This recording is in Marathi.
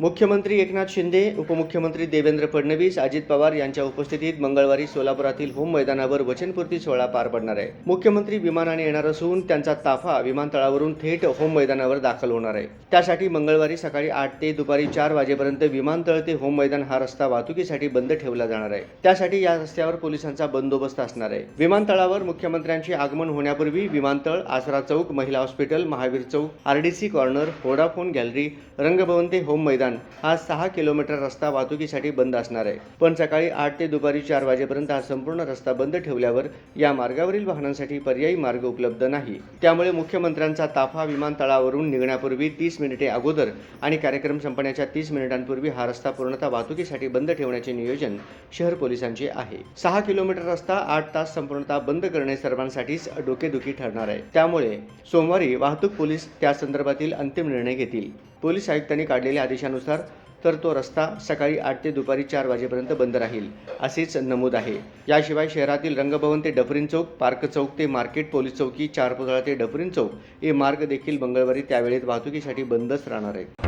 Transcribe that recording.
मुख्यमंत्री एकनाथ शिंदे उपमुख्यमंत्री देवेंद्र फडणवीस अजित पवार यांच्या उपस्थितीत मंगळवारी सोलापुरातील होम मैदानावर वचनपूर्ती सोहळा पार पडणार आहे. मुख्यमंत्री विमानाने येणार असून त्यांचा ताफा विमानतळावरून थेट होम मैदानावर दाखल होणार आहे. त्यासाठी मंगळवारी सकाळी आठ ते दुपारी चार वाजेपर्यंत विमानतळ ते होम मैदान हा रस्ता वाहतुकीसाठी बंद ठेवला जाणार आहे. त्यासाठी या रस्त्यावर पोलिसांचा बंदोबस्त असणार आहे. विमानतळावर मुख्यमंत्र्यांचे आगमन होण्यापूर्वी विमानतळ आसरा चौक महिला hospital Mahavir Chowk RDC corner Vodafone gallery Rangbhavan ते होम मैदान हा सहा किलोमीटर रस्ता वाहतुकीसाठी बंद असणार आहे. पण सकाळी आठ ते दुपारी चार वाजेपर्यंत हा संपूर्ण रस्ता बंद ठेवल्यावर या मार्गावरील वाहनांसाठी पर्यायी मार्ग उपलब्ध नाही. त्यामुळे मुख्यमंत्र्यांचा ताफा विमानतळावरून निघण्यापूर्वी तीस मिनिटे अगोदर आणि कार्यक्रम संपण्याच्या तीस मिनिटांपूर्वी हा रस्ता पूर्णतः वाहतुकीसाठी बंद ठेवण्याचे नियोजन शहर पोलिसांचे आहे. सहा किलोमीटर रस्ता आठ तास संपूर्णतः बंद करणे सर्वांसाठीच डोकेदुखी ठरणार आहे. त्यामुळे सोमवारी वाहतूक पोलीस त्या संदर्भातील अंतिम निर्णय घेतील. पोलीस आयुक्तांनी काढलेल्या आदेशानुसार तर तो रस्ता सकाळी आठ ते दुपारी चार वाजेपर्यंत बंद राहील असेच नमूद आहे. याशिवाय शहरातील रंगभवन ते डफरीन चौक पार्क चौक ते मार्केट पोलीस चौकी चारपुतळा ते डफरीन चौक हे मार्ग देखील मंगळवारी त्यावेळेत वाहतुकीसाठी बंदच राहणार आहे